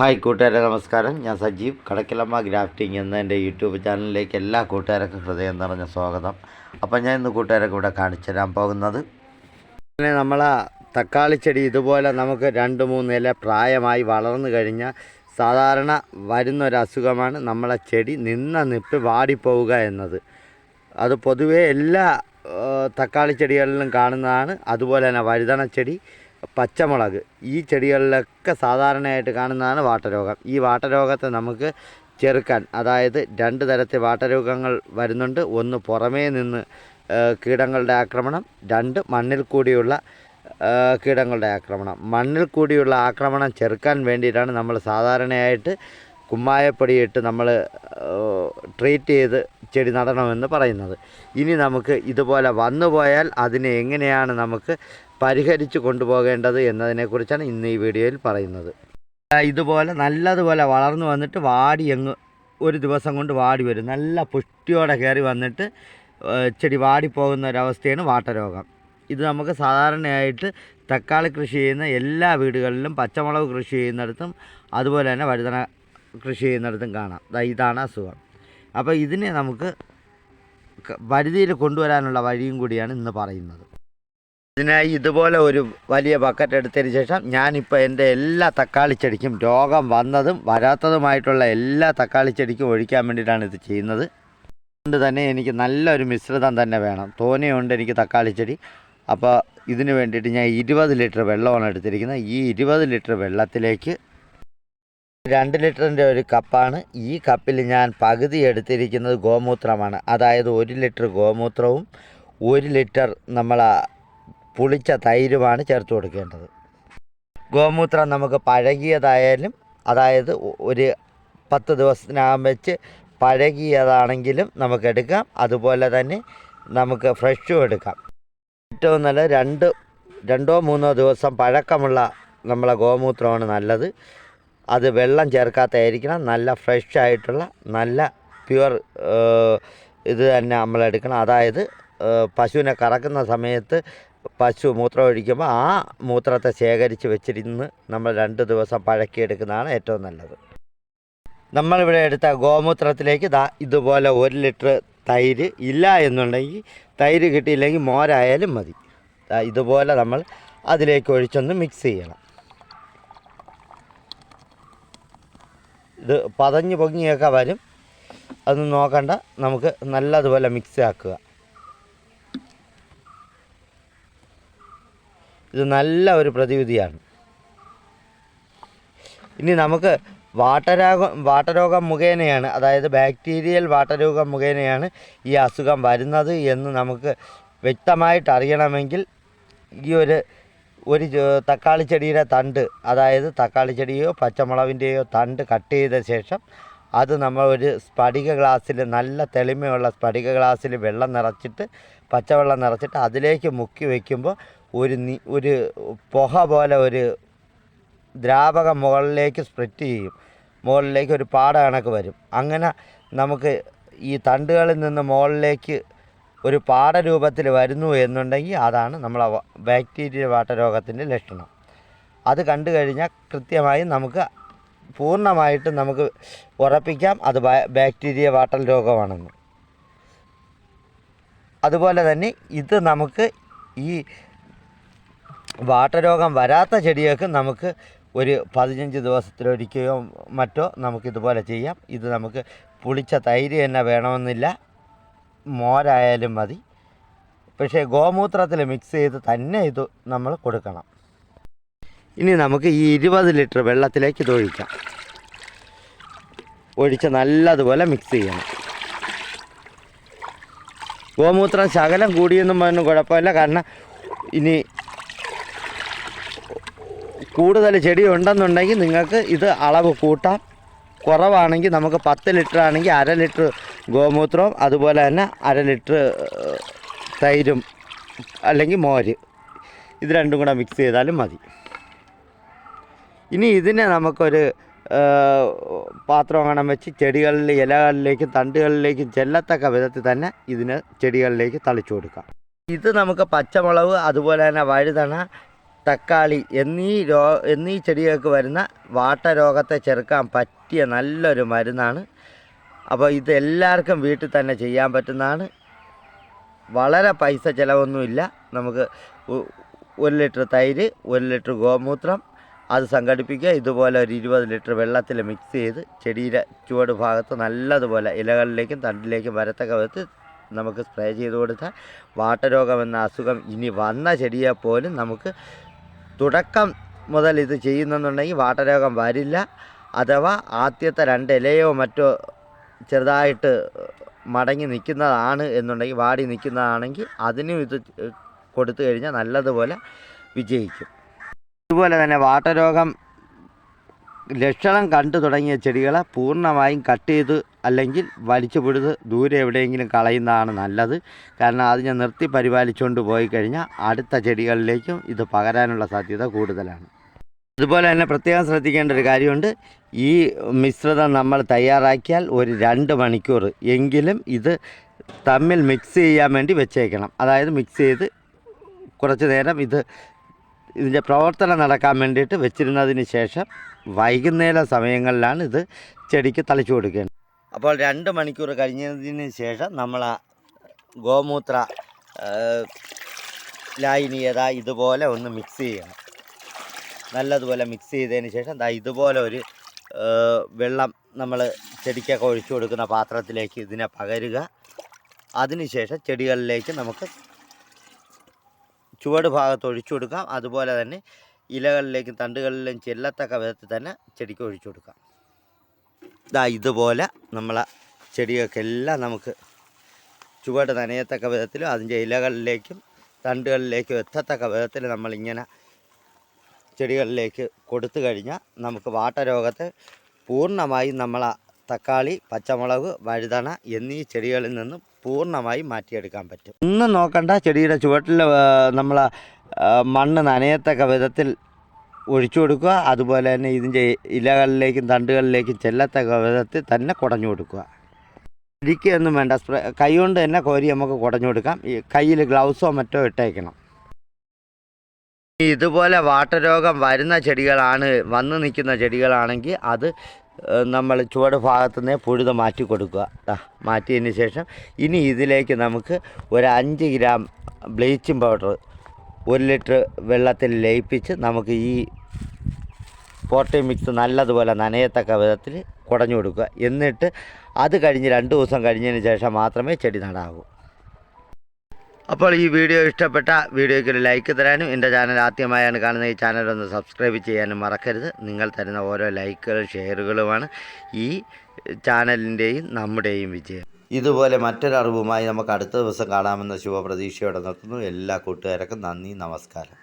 Hi കൂട്ടുകാരെ നമസ്കാരം. ഞാൻ സജീവ്. കടക്കിലമ്മ ഗ്രാഫ്റ്റിംഗ് എന്ന എന്റെ യൂട്യൂബ് ചാനലിലേക്ക് എല്ലാ കൂട്ടുകാർക്കും ഹൃദയം നിറഞ്ഞ സ്വാഗതം. അപ്പം ഞാൻ ഇന്ന് കൂട്ടുകാരൊക്കെ ഇവിടെ കാണിച്ചു തരാൻ പോകുന്നത്. പിന്നെ നമ്മൾ തക്കാളി ചെടി ഇതുപോലെ നമുക്ക് രണ്ട് മൂന്ന് ഇല പ്രായമായി വളർന്നു കഴിഞ്ഞാൽ സാധാരണ വരുന്ന ഒരു അസുഖമാണ് നമ്മളെ ചെടി നിന്ന നിപ്പ് വാടിപ്പോവുക എന്നത്. അത് പൊതുവേ എല്ലാ തക്കാളി ചെടികളിലും കാണുന്നതാണ്. അതുപോലെ തന്നെ വഴുതന ചെടി പച്ചമുളക്. ഈ ചെടികളിലൊക്കെ സാധാരണയായിട്ട് കാണുന്നതാണ് വാട്ടരോഗം. ഈ വാട്ടരോഗത്തെ നമുക്ക് ചെറുക്കാൻ അതായത് രണ്ട് തരത്തിൽ വാട്ടരോഗങ്ങൾ വരുന്നുണ്ട്. ഒന്ന് പുറമേ നിന്ന് കീടങ്ങളുടെ ആക്രമണം രണ്ട് മണ്ണിൽ കൂടിയുള്ള കീടങ്ങളുടെ ആക്രമണം. മണ്ണിൽ കൂടിയുള്ള ആക്രമണം ചെറുക്കാൻ വേണ്ടിയിട്ടാണ് നമ്മൾ സാധാരണയായിട്ട് കുമ്മായപ്പൊടിയിട്ട് നമ്മൾ ട്രീറ്റ് ചെയ്ത് ചെടി നടണമെന്ന് പറയുന്നത്. ഇനി നമുക്ക് ഇതുപോലെ വന്നു പോയാൽ അതിനെ എങ്ങനെയാണ് നമുക്ക് പരിഹരിച്ച് കൊണ്ടുപോകേണ്ടത് എന്നതിനെക്കുറിച്ചാണ് ഇന്ന് ഈ വീഡിയോയിൽ പറയുന്നത്. ഇതുപോലെ നല്ലതുപോലെ വളർന്നു വന്നിട്ട് വാടി അങ്ങ് ഒരു ദിവസം കൊണ്ട് വാടി വരും. നല്ല പുഷ്ടിയോടെ കയറി വന്നിട്ട് ചെടി വാടിപ്പോകുന്ന ഒരവസ്ഥയാണ് വാട്ടരോഗം. ഇത് നമുക്ക് സാധാരണയായിട്ട് തക്കാളി കൃഷി ചെയ്യുന്ന എല്ലാ വീടുകളിലും പച്ചമുളക് കൃഷി ചെയ്യുന്നിടത്തും അതുപോലെ തന്നെ വഴുതന കൃഷി ചെയ്യുന്നിടത്തും കാണാം. ഇതാണ് അസുഖം. അപ്പോൾ ഇതിനെ നമുക്ക് പരിധിയിൽ കൊണ്ടുവരാനുള്ള വഴിയും കൂടിയാണ് ഇന്ന് പറയുന്നത്. ഇതിനായി ഇതുപോലെ ഒരു വലിയ ബക്കറ്റ് എടുത്തതിന് ശേഷം ഞാനിപ്പോൾ എന്റെ എല്ലാ തക്കാളി ചെടിക്കും രോഗം വന്നതും വരാത്തതുമായിട്ടുള്ള എല്ലാ തക്കാളി ചെടിക്കും ഒഴിക്കാൻ വേണ്ടിയിട്ടാണ് ഇത് ചെയ്യുന്നത്. അതുകൊണ്ട് തന്നെ എനിക്ക് നല്ലൊരു മിശ്രിതം തന്നെ വേണം. തോനെയുണ്ട് എനിക്ക് തക്കാളി ചെടി. അപ്പോൾ ഇതിന് വേണ്ടിയിട്ട് ഞാൻ ഇരുപത് ലിറ്റർ വെള്ളമാണ് എടുത്തിരിക്കുന്നത്. ഈ ഇരുപത് ലിറ്റർ വെള്ളത്തിലേക്ക് രണ്ട് ലിറ്ററിന്റെ ഒരു കപ്പാണ്. ഈ കപ്പിൽ ഞാൻ പകുതി എടുത്തിരിക്കുന്നത് ഗോമൂത്രമാണ്. അതായത് ഒരു ലിറ്റർ ഗോമൂത്രവും ഒരു ലിറ്റർ നമ്മളെ പുളിച്ച തൈരുമാണ് ചേർത്ത് കൊടുക്കേണ്ടത്. ഗോമൂത്രം നമുക്ക് പഴകിയതായാലും അതായത് ഒരു പത്ത് ദിവസത്തിനകം വെച്ച് പഴകിയതാണെങ്കിലും നമുക്ക് എടുക്കാം. അതുപോലെ തന്നെ നമുക്ക് ഫ്രഷും എടുക്കാം. ഏറ്റവും നല്ല രണ്ട് രണ്ടോ മൂന്നോ ദിവസം പഴക്കമുള്ള നമ്മളെ ഗോമൂത്രമാണ് നല്ലത്. അത് വെള്ളം ചേർക്കാത്തായിരിക്കണം നല്ല ഫ്രഷ് ആയിട്ടുള്ള നല്ല പ്യുവർ ഇത് തന്നെ നമ്മൾ എടുക്കണം. അതായത് പശുവിനെ കറക്കുന്ന സമയത്ത് പശു മൂത്രം ഒഴിക്കുമ്പോൾ ആ മൂത്രത്തെ ശേഖരിച്ച് വെച്ചിരുന്ന് നമ്മൾ രണ്ട് ദിവസം പഴക്കിയെടുക്കുന്നതാണ് ഏറ്റവും നല്ലത്. നമ്മളിവിടെ എടുത്ത ഗോമൂത്രത്തിലേക്ക് ദാ ഇതുപോലെ ഒരു ലിറ്റർ തൈര് ഇല്ല എന്നുണ്ടെങ്കിൽ തൈര് കിട്ടിയില്ലെങ്കിൽ മോരായാലും മതി. ഇതുപോലെ നമ്മൾ അതിലേക്ക് ഒഴിച്ചൊന്ന് മിക്സ് ചെയ്യണം. ഇത് പതഞ്ഞ് പൊങ്ങിയൊക്കെ വരും. അതൊന്നും നോക്കണ്ട. നമുക്ക് നല്ലതുപോലെ മിക്സ് ആക്കുക. ഇത് നല്ല ഒരു പ്രതിവിധിയാണ്. ഇനി നമുക്ക് വാട്ടരോഗം വാട്ടരോഗം മുഖേനയാണ് അതായത് ബാക്ടീരിയൽ വാട്ടരോഗം മുഖേനയാണ് ഈ അസുഖം വരുന്നത് എന്ന് നമുക്ക് വ്യക്തമായിട്ട് അറിയണമെങ്കിൽ ഈ ഒരു ഒരു തക്കാളി ചെടിയുടെ തണ്ട് അതായത് തക്കാളി ചെടിയോ പച്ചമുളകിന്റെയോ തണ്ട് കട്ട് ചെയ്ത ശേഷം അത് നമ്മൾ ഒരു സ്ഫടിക ഗ്ലാസ്സിൽ നല്ല തെളിമയുള്ള സ്ഫടിക ഗ്ലാസ്സിൽ വെള്ളം നിറച്ചിട്ട് പച്ചവെള്ളം നിറച്ചിട്ട് അതിലേക്ക് മുക്കി വയ്ക്കുമ്പോൾ ഒരു ഒരു പുക പോലെ ഒരു ദ്രാവകം മുകളിലേക്ക് സ്പ്രെഡ് ചെയ്യും. മുകളിലേക്ക് ഒരു പാട കണക്ക് വരും. അങ്ങനെ നമുക്ക് ഈ തണ്ടുകളിൽ നിന്ന് മുകളിലേക്ക് ഒരു പാട രൂപത്തിൽ വരുന്നു എന്നുണ്ടെങ്കിൽ അതാണ് നമ്മളെ ബാക്ടീരിയ ബാക്ടീരിയ വാട്ടരോഗത്തിന്റെ ലക്ഷണം. അത് കണ്ടു കഴിഞ്ഞാൽ കൃത്യമായി നമുക്ക് പൂർണമായിട്ട് നമുക്ക് ഉറപ്പിക്കാം. അത് ബാക്ടീരിയ വാട്ടൽ രോഗമാണെന്ന്. അതുപോലെ തന്നെ ഇത് നമുക്ക് ഈ വാട്ടരോഗം വരാത്ത ചെടികൾക്ക് നമുക്ക് ഒരു പതിനഞ്ച് ദിവസത്തിലൊരിക്കയോ മറ്റോ നമുക്കിതുപോലെ ചെയ്യാം. ഇത് നമുക്ക് പുളിച്ച തൈര് തന്നെ വേണമെന്നില്ല. മോരായാലും മതി. പക്ഷേ ഗോമൂത്രത്തിൽ മിക്സ് ചെയ്ത് തന്നെ ഇത് നമ്മൾ കൊടുക്കണം. ഇനി നമുക്ക് ഈ ഇരുപത് ലിറ്റർ വെള്ളത്തിലേക്ക് ഇത് ഒഴിക്കാം. ഒഴിച്ച് നല്ലതുപോലെ മിക്സ് ചെയ്യണം. ഗോമൂത്രം ശകലം കൂടിയൊന്നും പറഞ്ഞ് കുഴപ്പമില്ല. കാരണം ഇനി കൂടുതൽ ചെടി ഉണ്ടെന്നുണ്ടെങ്കിൽ നിങ്ങൾക്ക് ഇത് അളവ് കൂട്ടാം. കുറവാണെങ്കിൽ നമുക്ക് പത്ത് ലിറ്റർ ആണെങ്കിൽ അര ലിറ്റർ ഗോമൂത്രവും അതുപോലെ തന്നെ അര ലിറ്റർ തൈരും അല്ലെങ്കിൽ മോര്. ഇത് രണ്ടും കൂടെ മിക്സ് ചെയ്താലും മതി. ഇനി ഇതിനെ നമുക്കൊരു പാത്രം അങ്ങനെ വെച്ച് ചെടികളിൽ ഇലകളിലേക്കും തണ്ടുകളിലേക്കും ചെല്ലത്തക്ക വിധത്തിൽ തന്നെ ഇതിനെ ചെടികളിലേക്ക് തളിച്ചു കൊടുക്കാം. ഇത് നമുക്ക് പച്ചമുളക് അതുപോലെ തന്നെ വഴുതണ തക്കാളി എന്നീ രോ എന്നീ ചെടികൾക്ക് വരുന്ന വാട്ടരോഗത്തെ ചെറുക്കാൻ പറ്റിയ നല്ലൊരു മരുന്നാണ്. അപ്പോൾ ഇത് എല്ലാവർക്കും വീട്ടിൽ തന്നെ ചെയ്യാൻ പറ്റുന്നതാണ്. വളരെ പൈസ ചിലവൊന്നുമില്ല. നമുക്ക് ഒരു ലിറ്റർ തൈര് ഒരു ലിറ്റർ ഗോമൂത്രം അത് സംഘടിപ്പിക്കുക. ഇതുപോലെ ഒരു ഇരുപത് ലിറ്റർ വെള്ളത്തിൽ മിക്സ് ചെയ്ത് ചെടിയുടെ ചുവട് ഭാഗത്ത് നല്ലതുപോലെ ഇലകളിലേക്കും തണ്ടിലേക്കും വരത്തക്ക വിധത്തിൽ നമുക്ക് സ്പ്രേ ചെയ്ത് കൊടുത്താൽ വാട്ടരോഗം എന്ന അസുഖം ഇനി വന്ന ചെടിയെ പോലും നമുക്ക് തുടക്കം മുതൽ ഇത് ചെയ്യുന്നെന്നുണ്ടെങ്കിൽ വാട്ടരോഗം വരില്ല. അഥവാ ആദ്യത്തെ രണ്ട് ഇലയോ മറ്റോ ചെറുതായിട്ട് മടങ്ങി നിൽക്കുന്നതാണ് എന്നുണ്ടെങ്കിൽ വാടി നിൽക്കുന്നതാണെങ്കിൽ അതിനും ഇത് കൊടുത്തു കഴിഞ്ഞാൽ നല്ലതുപോലെ വിജയിക്കും. അതുപോലെ തന്നെ വാട്ടരോഗം ലക്ഷണം കണ്ടു തുടങ്ങിയ ചെടികളെ പൂർണമായും കട്ട് ചെയ്ത് അല്ലെങ്കിൽ വലിച്ചു പിടിച്ച് ദൂരെ എവിടെയെങ്കിലും കളയുന്നതാണ് നല്ലത്. കാരണം അതിനെ നിർത്തി പരിപാലിച്ചുകൊണ്ട് പോയി കഴിഞ്ഞാൽ അടുത്ത ചെടികളിലേക്കും ഇത് പകരാനുള്ള സാധ്യത കൂടുതലാണ്. അതുപോലെ തന്നെ പ്രത്യേകം ശ്രദ്ധിക്കേണ്ട ഒരു കാര്യമുണ്ട്. ഈ മിശ്രിതം നമ്മൾ തയ്യാറാക്കിയാൽ ഒരു രണ്ട് മണിക്കൂർ എങ്കിലും ഇത് തമ്മിൽ മിക്സ് ചെയ്യാൻ വേണ്ടി വെച്ചേക്കണം. അതായത് മിക്സ് ചെയ്ത് കുറച്ച് നേരം ഇത് ഇതിന്റെ പ്രവർത്തനം നടക്കാൻ വേണ്ടിയിട്ട് വെച്ചിരുന്നതിന് ശേഷം വൈകുന്നേര സമയങ്ങളിലാണ് ഇത് ചെടിക്ക് തളിച്ചു കൊടുക്കേണ്ടത്. അപ്പോൾ രണ്ട് മണിക്കൂർ കഴിഞ്ഞതിന് ശേഷം നമ്മൾ ആ ഗോമൂത്ര ലായനീയത ഇതുപോലെ ഒന്ന് മിക്സ് ചെയ്യണം. നല്ലതുപോലെ മിക്സ് ചെയ്തതിന് ശേഷം ദാ ഇതുപോലെ ഒരു വെള്ളം നമ്മൾ ചെടിക്കൊക്കെ ഒഴിച്ചു കൊടുക്കുന്ന പാത്രത്തിലേക്ക് ഇതിനെ പകരുക. അതിനുശേഷം ചെടികളിലേക്ക് നമുക്ക് ചുവട് ഭാഗത്ത് ഒഴിച്ചു കൊടുക്കാം. അതുപോലെ തന്നെ ഇലകളിലേക്കും തണ്ടുകളിലും ചെല്ലത്തക്ക വിധത്തിൽ തന്നെ ചെടിക്ക് ഒഴിച്ചു കൊടുക്കാം. ഇതാ ഇതുപോലെ നമ്മളെ ചെടികൾക്കെല്ലാം നമുക്ക് ചുവട് നനയത്തക്ക വിധത്തിലും അതിന്റെ ഇലകളിലേക്കും തണ്ടുകളിലേക്കും എത്തത്തക്ക വിധത്തിൽ നമ്മളിങ്ങനെ ചെടികളിലേക്ക് കൊടുത്തു കഴിഞ്ഞാൽ നമുക്ക് വാട്ടരോഗത്തെ പൂർണമായും നമ്മളെ തക്കാളി പച്ചമുളക് വഴുതണ എന്നീ ചെടികളിൽ നിന്നും പൂർണമായും മാറ്റിയെടുക്കാൻ പറ്റും. ഒന്നും നോക്കണ്ട ചെടിയുടെ ചുവട്ടിൽ നമ്മൾ മണ്ണ് നനയത്തക്ക വിധത്തിൽ ഒഴിച്ചു കൊടുക്കുക. അതുപോലെ തന്നെ ഇതിന്റെ ഇലകളിലേക്കും തണ്ടുകളിലേക്കും ചെല്ലത്തക്ക വിധത്തിൽ തന്നെ കുടഞ്ഞു കൊടുക്കുക. ഇരിക്കുകയൊന്നും വേണ്ട. സ്പ്രേ കൈ കൊണ്ട് തന്നെ കോരി നമുക്ക് കുടഞ്ഞു കൊടുക്കാം. ഈ കയ്യിൽ ഗ്ലൗസോ മറ്റോ ഇട്ടേക്കണം. ഇതുപോലെ വാട്ടരോഗം വരുന്ന ചെടികളാണ് വന്ന് നിൽക്കുന്ന ചെടികളാണെങ്കിൽ അത് നമ്മൾ ചുവട് ഭാഗത്തുനിന്ന് പുഴുത് മാറ്റി കൊടുക്കുക. മാറ്റിയതിന് ശേഷം ഇനി ഇതിലേക്ക് നമുക്ക് ഒരു അഞ്ച് ഗ്രാം ബ്ലീച്ചിങ് പൗഡർ ഒരു ലിറ്റർ വെള്ളത്തിൽ ലയിപ്പിച്ച് നമുക്ക് ഈ പോട്ടി മിക്സ് നല്ലതുപോലെ നനയത്തക്ക വിധത്തിൽ കുടഞ്ഞു കൊടുക്കുക. എന്നിട്ട് അത് കഴിഞ്ഞ് രണ്ട് ദിവസം കഴിഞ്ഞതിന് ശേഷം മാത്രമേ ചെടി നടാവൂ. അപ്പോൾ ഈ വീഡിയോ ഇഷ്ടപ്പെട്ട വീഡിയോയ്ക്ക് ഒരു ലൈക്ക് തരാനും എന്റെ ചാനൽ ആദ്യമായാണ് കാണുന്ന ഈ ചാനൽ ഒന്ന് സബ്സ്ക്രൈബ് ചെയ്യാനും മറക്കരുത്. നിങ്ങൾ തരുന്ന ഓരോ ലൈക്കുകളും ഷെയറുകളുമാണ് ഈ ചാനലിന്റെയും നമ്മുടെയും വിജയം. ഇതുപോലെ മറ്റൊരറിവുമായി നമുക്ക് അടുത്ത ദിവസം കാണാമെന്ന ശുഭപ്രതീക്ഷയോടെ നിർത്തുന്നു. എല്ലാ കൂട്ടുകാർക്കും നന്ദി നമസ്കാരം.